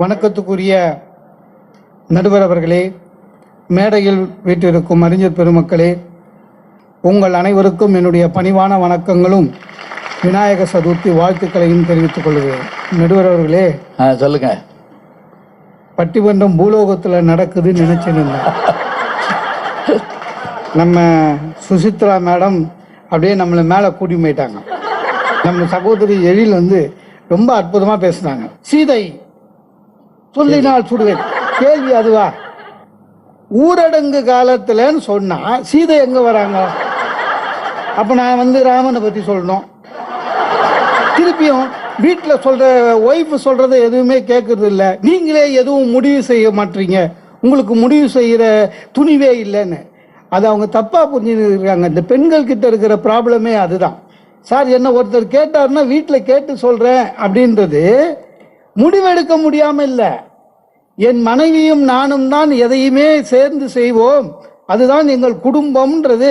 வணக்கத்துக்குரிய நடுவர் அவர்களே மேடையில் வீற்றிருக்கும் அறிஞர் பெருமக்களே உங்கள் அனைவருக்கும் என்னுடைய பணிவான வணக்கங்களும் விநாயக சதுர்த்தி வாழ்த்துக்களையும் தெரிவித்துக் கொள்கிறேன். நடுவர் அவர்களே சொல்லுங்க. பட்டிமன்றம் பூலோகத்தில் நடக்குதுன்னு நினைச்சுன்னு இருந்தேன். நம்ம சுசித்ரா மேடம் அப்படியே நம்மளை மேலே கூட்டி போயிட்டாங்க. நம்ம சகோதரி எழில் வந்து ரொம்ப அற்புதமாக பேசுனாங்க. சீதை சொல்லினால் சுடுவேன். கேள்வி அதுவா? ஊரடங்கு காலத்துலன்னு சொன்னா சீதை எங்க வராங்க? அப்ப நான் வந்து ராமனை பத்தி சொல்லணும். திருப்பியும் வீட்டில் சொல்ற ஒய்ஃப் சொல்றதை எதுவுமே கேட்கறது இல்லை நீங்களே எதுவும் முடிவு செய்ய மாட்டீங்க. உங்களுக்கு முடிவு செய்யற துணிவே இல்லைன்னு. அது அவங்க தப்பா புரிஞ்சுருக்காங்க இந்த பெண்கள் கிட்ட இருக்கிற ப்ராப்ளமே அதுதான். சார் என்ன ஒருத்தர் கேட்டாருன்னா வீட்டில் கேட்டு சொல்றேன் அப்படின்றது முடிவெடுக்க முடியாம இல்லை என் மனைவியும் நானும் தான் எதையுமே சேர்ந்து செய்வோம். அதுதான் எங்கள் குடும்பம்ன்றது.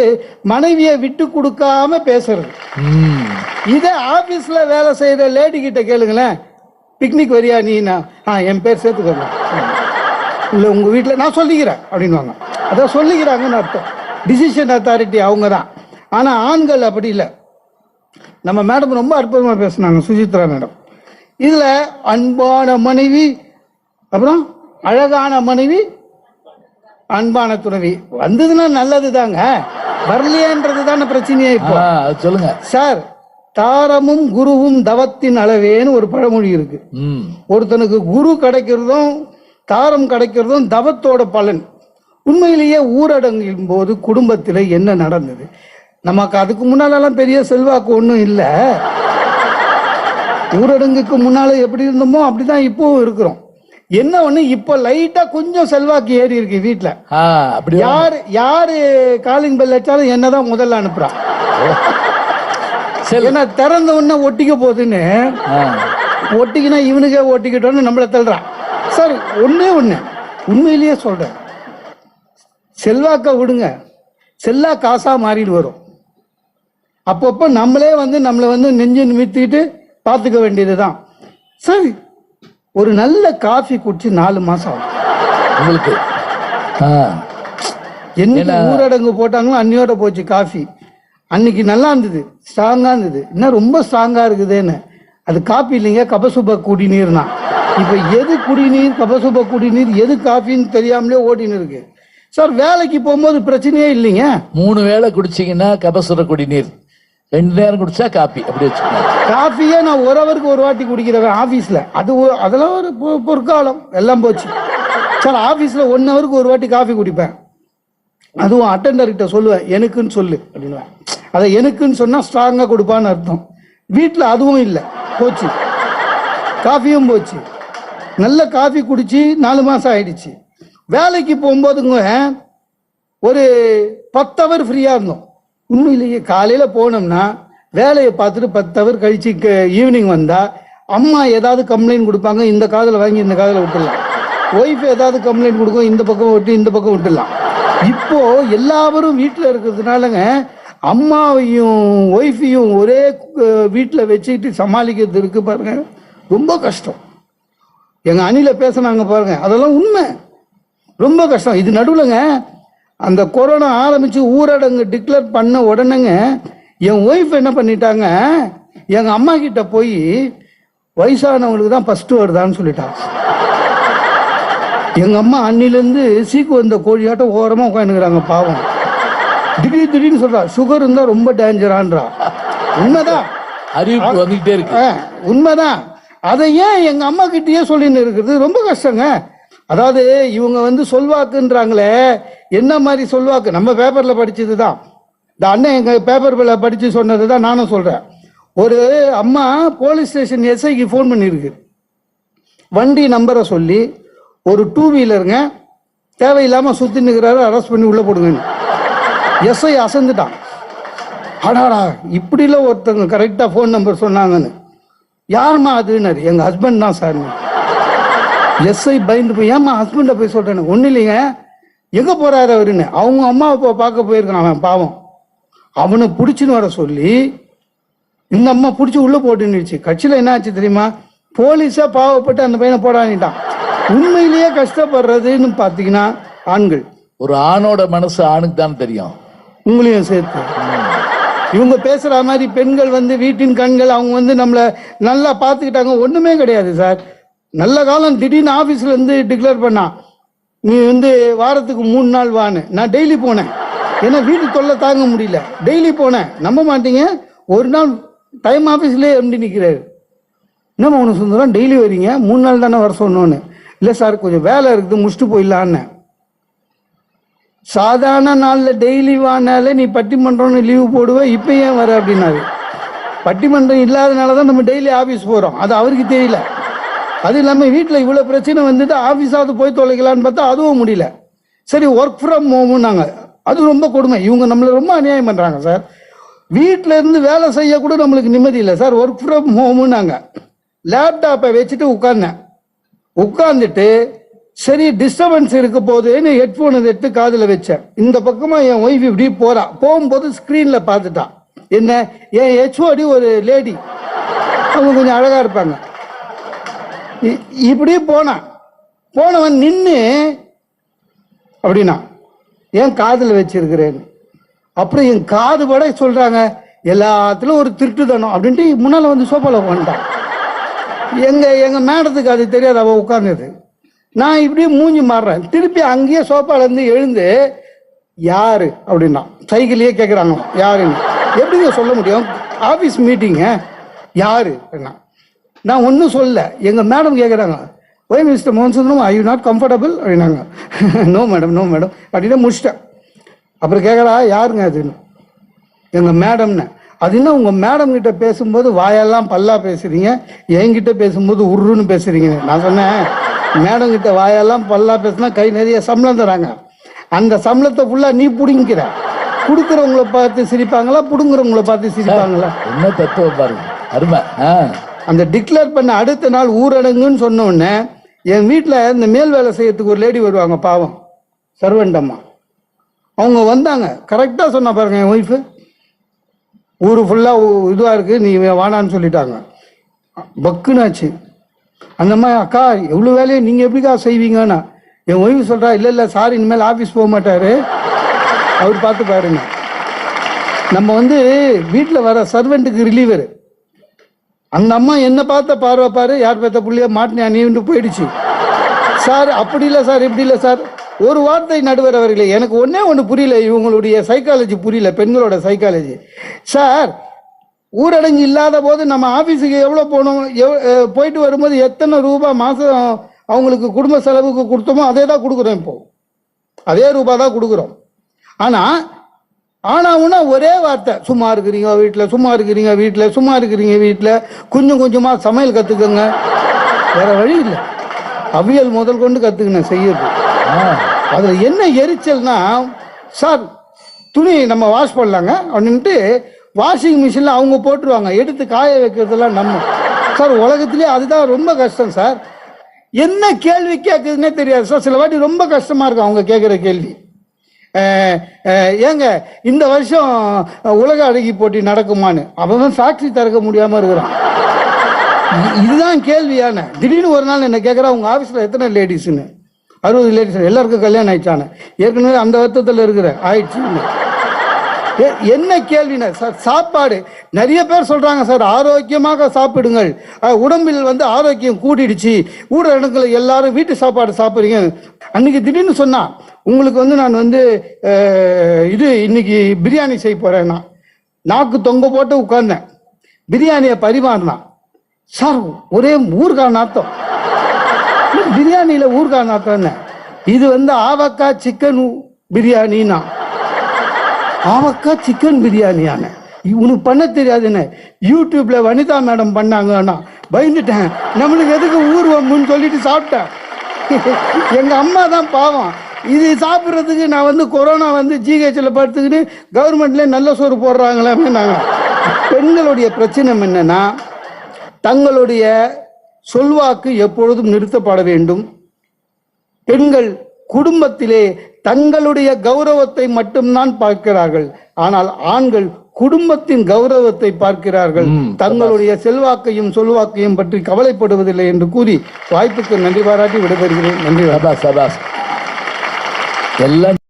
மனைவியை விட்டு கொடுக்காம பேசுறது. இதே ஆபீஸ்ல வேலை செய்யற லேடி கிட்ட கேளுங்களேன். பிக்னிக் வரியா நீனா? ஆ என் பேர் சேர்த்துக்கோங்க இல்லை உங்க வீட்டில் நான் சொல்லிக்கிறேன் அப்படின்வாங்க அதான் சொல்லிக்கிறாங்கன்னு அர்த்தம். டிசிஷன் அத்தாரிட்டி அவங்க தான். ஆனால் ஆண்கள் அப்படி இல்லை. நம்ம மேடம் ரொம்ப அற்புதமாக பேசுனாங்க சுசித்ரா மேடம் இதில் அன்பான மனைவி அப்புறம் அழகான மனைவி அன்பான துணைவி. வந்ததுன்னா நல்லது தாங்க வரலையேன்றது தானே பிரச்சனையே இப்போ சொல்லுங்க. சார் தாரமும் குருவும் தவத்தின் அளவேன்னு ஒரு பழமொழி இருக்கு. ஒருத்தனுக்கு குரு கிடைக்கிறதும் தாரம் கிடைக்கிறதும் தவத்தோட பலன். உண்மையிலேயே ஊரடங்கின் போது குடும்பத்தில் என்ன நடந்தது? நமக்கு அதுக்கு முன்னாலெல்லாம் பெரிய செல்வாக்கு ஒன்றும் இல்லை. ஊரடங்குக்கு முன்னால எப்படி இருந்தோமோ அப்படிதான் இப்போவும் இருக்கிறோம். என்ன ஒண்ணு இப்போ லைட்டா கொஞ்சம் செல்வாக்கு ஏறி இருக்கு வீட்டில். யார் யாரு காலிங் பெல் அடிச்சாலும் என்னதான் முதல்ல அனுப்புறான் ஏன்னா திறந்த உடனே ஒட்டிக்க போகுதுன்னு ஒட்டிக்கினா இவனுக்கே ஒட்டிக்கிட்டோன்னு நம்மள தள்ளுறான் சார் ஒண்ணே ஒண்ணு. உண்மையிலேயே சொல்றேன். செல்வாக்க விடுங்க. செல்லா காசா மாறிட்டு வரும். அப்பப்போ நம்மளே வந்து நம்மளை வந்து நெஞ்சு நிமித்திட்டு பார்த்துக்க வேண்டியதுதான். சரி ஒரு நல்ல காஃபி குடிச்சு நாலு மாசம் ஆகும். உங்களுக்கு ஆ. என்னைக்கு ஊரடங்கு போட்டாங்களோ அன்னையோட போச்சு காஃபி அன்னைக்கு நல்லா இருந்தது ஸ்ட்ராங்கா இருந்தது. இன்னும் ரொம்ப ஸ்ட்ராங்கா இருக்குதுன்னு. அது காப்பி இல்லைங்க கபசுப குடிநீர்னா. இப்போ எது குடிநீர் கபசுப குடிநீர் எது காஃபின்னு தெரியாமலே ஓடின்னு இருக்கு. சார் வேலைக்கு போகும்போது பிரச்சனையே இல்லைங்க. மூணு வேளை குடிச்சீங்கன்னா கபசுர குடிநீர். ரெண்டு நேரம் குடிச்சா காப்பி. அப்படி வச்சுக்கோங்க காஃபியே நான் ஒரு ஹவருக்கு ஒரு வாட்டி குடிக்கிறவன் ஆஃபீஸில். அது ஒரு- அதெல்லாம் ஒரு பொ- பொற்காலம். எல்லாம் போச்சு. சார் ஆஃபீஸில் ஒன் ஹவருக்கு ஒரு வாட்டி காஃபி குடிப்பேன். அதுவும் அட்டெண்டர்கிட்ட சொல்லுவேன் எனக்குன்னு சொல்லு அப்படின்னுவேன். அதை எனக்குன்னு சொன்னால் ஸ்ட்ராங்காக கொடுப்பான்னு அர்த்தம். வீட்டில் அதுவும் இல்லை. போச்சு. காஃபியும் போச்சு. நல்ல காஃபி குடிச்சு நாலு மாதம் ஆயிடுச்சு. வேலைக்கு போகும்போதுங்க ஒரு பத்து ஹவர் ஃப்ரீயாக இருந்தோம். உண்மையிலேயே காலையில் போனோம்னா வேலையை பார்த்துட்டு பத்து ஹவர் கழிச்சு ஈவினிங் வந்தால் அம்மா ஏதாவது கம்ப்ளைண்ட் கொடுப்பாங்க இந்த காதில் வாங்கி இந்த காதில் விட்டுடலாம். ஒய்ஃப் ஏதாவது கம்ப்ளைண்ட் கொடுக்கும் இந்த பக்கம் விட்டு இந்த பக்கம் விட்டுடலாம். இப்போ எல்லாரும் வீட்டில் இருக்கிறதுனாலங்க அம்மாவையும் ஒய்ஃபையும் ஒரே வீட்டில் வச்சுக்கிட்டு சமாளிக்கிறது இருக்கு பாருங்க. ரொம்ப கஷ்டம். எங்கள் அணில பேசினாங்க பாருங்க அதெல்லாம் உண்மை. ரொம்ப கஷ்டம். இது நடுவில்ங்க அந்த கொரோனா ஆரம்பிச்சு ஊரடங்கு டிக்ளேர் பண்ண உடனேங்க என் ஒய்ஃப் என்ன பண்ணிட்டாங்க எங்கள் அம்மா கிட்ட போய் வயசானவங்களுக்கு தான் ஃபர்ஸ்ட் வருதான்னு சொல்லிட்டாங்க. எங்க அம்மா அன்னிலேருந்து சீக்கு வந்த கோழியாட்டம் ஓரமா உட்காந்துக்கிறாங்க பாவம். திடீர் திடீர்னு சொல்றா சுகர் இருந்தா ரொம்ப டேஞ்சரான்றா உண்மைதான். அறிவிப்பு வந்துகிட்டே இருக்கு. உண்மைதான். அதை ஏன் எங்க அம்மா கிட்டயே சொல்லின்னு இருக்கிறது ரொம்ப கஷ்டங்க. அதாவது இவங்க வந்து சொல்வாக்குன்றாங்களே என்ன மாதிரி சொல்வாக்கு? நம்ம பேப்பர்ல படிச்சது தான் இந்த அண்ணன் எங்க பேப்பர்ல படிச்சு சொன்னது தான் நானும் சொல்றேன். ஒரு அம்மா போலீஸ் ஸ்டேஷன் எஸ்ஐக்கு ஃபோன் பண்ணியிருக்கு. வண்டி நம்பரை சொல்லி ஒரு டூ வீலருங்க தேவையில்லாமல் சுற்றி நிற்கிறாரு அரெஸ்ட் பண்ணி உள்ளே போடுங்கன்னு. எஸ்ஐ அசந்துட்டான். அடாடா இப்படிலாம் ஒருத்தவங்க கரெக்டாக ஃபோன் நம்பர் சொன்னாங்கன்னு. யாரும்மா அதுன்னாரு? எங்கள் ஹஸ்பண்ட் தான் சார்னு எஸ்ஐ பயந்து போய் ஏம்மா ஹஸ்பண்டை போய் சொல்கிறேன்னு ஒன்றும் இல்லைங்க. எங்கே போகிறாரு அவருன்னு? அவங்க அம்மா அப்பா பார்க்க போயிருக்கான் அவன் பாவம். அவனை பிடிச்சின்னு வர சொல்லி இந்த அம்மா பிடிச்சி உள்ளே போட்டுன்னுச்சு கட்சியில் என்ன ஆச்சு தெரியுமா? போலீஸாக பாவப்பட்டு அந்த பையனை போடானிட்டான் உண்மையிலேயே கஷ்டப்படுறதுன்னு பார்த்தீங்கன்னா ஆண்கள். ஒரு ஆணோட மனசு ஆணுக்கு தான் தெரியும். உங்களையும் சேர்த்து. இவங்க பேசுற மாதிரி பெண்கள் வந்து வீட்டின் கண்கள் அவங்க வந்து நம்மளை நல்லா பார்த்துக்கிட்டாங்க. ஒண்ணுமே கிடையாது சார். நல்ல காலம் திடீர்னு ஆஃபீஸில் இருந்து டிக்ளேர் பண்ணா நீ வந்து வாரத்துக்கு மூணு நாள் வான்னு. நான் டெய்லி போனேன். ஏன்னா வீட்டு தொல்லை தாங்க முடியல. டெய்லி போனேன். நம்ப மாட்டீங்க. ஒரு நாள் டைம் ஆஃபீஸ்லேயே எம்டி நிற்கிறாரு என்னம்மா உனக்கு சுந்தரம் டெய்லி வரீங்க? மூணு நாள் தானே வர சொன்னோன்னு. இல்லை சார் கொஞ்சம் வேலை இருக்குது. முடிச்சுட்டு போயிடலான்னு. சாதாரண நாளில் டெய்லி வானால நீ பட்டிமன்றம்னு லீவு போடுவ. இப்போ ஏன் வர? அப்படின்னாரு. பட்டிமன்றம் இல்லாதனால தான் நம்ம டெய்லி ஆஃபீஸ் போகிறோம் அது அவருக்கு தெரியல. அது இல்லாமல் வீட்டில் இவ்வளோ பிரச்சனை வந்துட்டு ஆஃபீஸாவது போய் தொலைக்கலான்னு பார்த்தா அதுவும் முடியல. சரி ஒர்க் ஃப்ரம் ஹோம்னாங்க அது ரொம்ப கொடுமை. இவங்க நம்மளை ரொம்ப அநியாயம் பண்ணுறாங்க சார் வீட்டில் இருந்து வேலை செய்ய கூட நம்மளுக்கு நிம்மதி இல்லை சார் ஒர்க் ஃப்ரம் ஹோம்னாங்க லேப்டாப்பை வச்சுட்டு உட்கார்ந்தேன். உட்காந்துட்டு சரி டிஸ்டர்பன்ஸ் இருக்க போதுன்னு ஹெட்ஃபோனை எடுத்து காதில் வச்சேன். இந்த பக்கமாக என் ஒய்ஃப் இப்படி போகிறா போகும்போது ஸ்க்ரீனில் பார்த்துட்டான் என்ன? என் ஹெச்ஓடி ஒரு லேடி அவங்க கொஞ்சம் அழகாக இருப்பாங்க. இப்படி போனான் போனவன் நின்று அப்படின்னா ஏன் காதில் வச்சிருக்கிறேன்னு அப்புறம் என் காது பட சொல்றாங்க எல்லாத்துலயும் ஒரு திருட்டுதனம் அப்படின்ட்டு முன்னால வந்து சோஃபால உட்காந்துட்டான் எங்க எங்க மேடத்துக்கு அது தெரியாது அவ உட்கார்ந்தது நான் இப்படியே மூஞ்சி மாறுறேன். திருப்பி அங்கேயே சோஃபால இருந்து எழுந்து யாரு? அப்படின்னா சைக்கிளையே கேட்குறாங்க யாருன்னு? எப்படிங்க சொல்ல முடியும்? ஆஃபீஸ் மீட்டிங்க. யாரு? அப்படின்னா நான் ஒன்றும் சொல்லல. எங்கள் மேடம் கேட்குறாங்க ஒய் மிஸ்டர் மோகன் Sundaram I you not comfortable அப்படின்னாங்க. நோ மேடம் நோ மேடம் அப்படின்னு முடிச்சிட்டேன். அப்புறம் கேட்குறா யாருங்க அதுன்னு எங்கள் மேடம்னு அது என்ன உங்கள் மேடம் கிட்ட பேசும்போது வாயெல்லாம் பல்லா பேசுறீங்க? என்கிட்ட பேசும்போது உருன்னு பேசுறீங்க. நான் சொன்னேன் மேடம் கிட்ட வாயெல்லாம் பல்லா பேசுனா கை நிறைய சம்பளம் தராங்க. அந்த சம்பளத்தை ஃபுல்லாக நீ பிடிங்கிற கொடுக்குறவங்கள பார்த்து சிரிப்பாங்களா பிடுங்குறவங்கள பார்த்து சிரிப்பாங்களா? என்ன தத்துவம் பாருங்க. அருமை. ஆ. அந்த டிக்ளேர் பண்ண அடுத்த நாள் ஊரடங்குன்னு சொன்ன உடனே என் வீட்டில் இந்த மேல் வேலை செய்யறதுக்கு ஒரு லேடி வருவாங்க பாவம். சர்வண்டம்மா. அவங்க வந்தாங்க. கரெக்டாக சொன்னா பாருங்க என் ஒய்ஃபு ஊர் ஃபுல்லாக இதுவாக இருக்குது நீ வானான்னு சொல்லிட்டாங்க. பக்குனாச்சு. அந்த மாதிரி அக்கா எவ்வளோ வேலையை நீங்கள் எப்படிக்கா செய்வீங்கன்னா? என் ஒய்ஃபு சொல்கிறா இல்லை இல்லை சார் இனிமேல் ஆஃபீஸ் போக மாட்டார். அவர் பார்த்து பாருங்க. நம்ம வந்து வீட்டில் வர சர்வெண்ட்டுக்கு ரிலீவர் அந்த அம்மா என்ன பார்த்த பார்வை பாரு யார் பார்த்த புள்ளிய மாட்டினியா நீண்டு போயிடுச்சு. சார் அப்படி இல்லை சார் இப்படி இல்லை சார். ஒரு வார்த்தை நடுவர் அவர்களே எனக்கு ஒன்றே ஒன்று புரியல இவங்களுடைய சைக்காலஜி புரியல பெண்களோட சைக்காலஜி சார் ஊரடங்கு இல்லாத போது நம்ம ஆஃபீஸுக்கு எவ்வளோ போனோம் எவ் போயிட்டு வரும்போது எத்தனை ரூபாய் மாதம் அவங்களுக்கு குடும்ப செலவுக்கு கொடுத்தோமோ அதே தான் கொடுக்குறோம் இப்போ. அதே ரூபா தான் கொடுக்குறோம். ஆனால் ஆனாவுன்னா ஒரே வார்த்தை சும்மா இருக்கிறீங்க வீட்டில் சும்மா இருக்கிறீங்க வீட்டில் சும்மா இருக்கிறீங்க வீட்டில் கொஞ்சம் கொஞ்சமாக சமையல் கற்றுக்கோங்க வேற வழி இல்லை. அவியல் முதல் கொண்டு கற்றுக்கினேன் செய்யறது. ஆ அதில் என்ன எரிச்சல்னா சார் துணி நம்ம வாஷ் பண்ணலாங்க அப்படின்ட்டு வாஷிங் மிஷினில் அவங்க போட்டுருவாங்க. எடுத்து காய வைக்கிறதெல்லாம் நம்ம. சார் உலகத்துலேயே அதுதான் ரொம்ப கஷ்டம் சார். என்ன கேள்வி கேட்குதுன்னே தெரியாது சார். சில வாட்டி ரொம்ப கஷ்டமாக இருக்கும் அவங்க கேட்குற கேள்வி. ஏங்க இந்த வருஷம் உலக அழகி போட்டி நடக்குமான்னு. அவன் சாட்சி திறக்க முடியாமல் இருக்கிறான். இதுதான் கேள்வியான. திடீர்னு ஒரு நாள் என்ன கேட்குறா உங்க ஆஃபீஸில் எத்தனை லேடிஸ்ன்னு அறுபது லேடிஸ் எல்லாருக்கும் கல்யாணம் ஆயிடுச்சானே ஏற்கனவே அந்த வருத்தத்தில் இருக்கிற. ஆயிடுச்சு என்ன கேள்வினா சார் சாப்பாடு. நிறைய பேர் சொல்றாங்க சார் ஆரோக்கியமாக சாப்பிடுங்கள். உடம்பில் வந்து ஆரோக்கியம் கூடிடுச்சு. ஊரடங்குல எல்லாரும் வீட்டு சாப்பாடு சாப்பிடுறீங்க. அன்னைக்கு திடீர்னு சொன்னா உங்களுக்கு வந்து நான் வந்து இது இன்னைக்கு பிரியாணி செய்ய போறேன் நான் நாக்கு தொங்க போட்டு உட்கார்ந்தேன். பிரியாணியை பரிமாறினான் சார் ஒரே ஊர்காய் நாத்தம். பிரியாணியில ஊர்காய் நாத்தம் என்ன இது வந்து ஆவக்காய் சிக்கன் பிரியாணின்னா ஆவக்காய் சிக்கன் பிரியாணியான. உனக்கு பண்ண தெரியாதுன்னு யூடியூப்ல வனிதா மேடம் பண்ணாங்கன்னா பயந்துட்டேன். நம்மளுக்கு எதுக்கு ஊர்வம்னு சொல்லிட்டு சாப்பிட்டேன். எங்க அம்மா தான் பாவம். இது சாப்பிட்றதுக்கு நான் வந்து கொரோனா வந்து ஜிஹெச்சில் படுத்துக்கிட்டு கவர்மெண்ட்லேயே நல்ல சோறு போடுறாங்களே அப்படின்னாங்க பெண்களுடைய பிரச்சனை என்னன்னா தங்களுடைய சொல்வாக்கு எப்பொழுதும் நிறுத்தப்பட வேண்டும். பெண்கள் குடும்பத்திலே தங்களுடைய கௌரவத்தை மட்டும்தான் பார்க்கிறார்கள். ஆனால் ஆண்கள் குடும்பத்தின் கௌரவத்தை பார்க்கிறார்கள். தங்களுடைய செல்வாக்கையும் சொல்வாக்கையும் பற்றி கவலைப்படுவதில்லை என்று கூறி வாய்ப்புக்கு நன்றி பாராட்டி விடைபெறுகிறேன். நன்றி. சபாஸ் எல்லாம்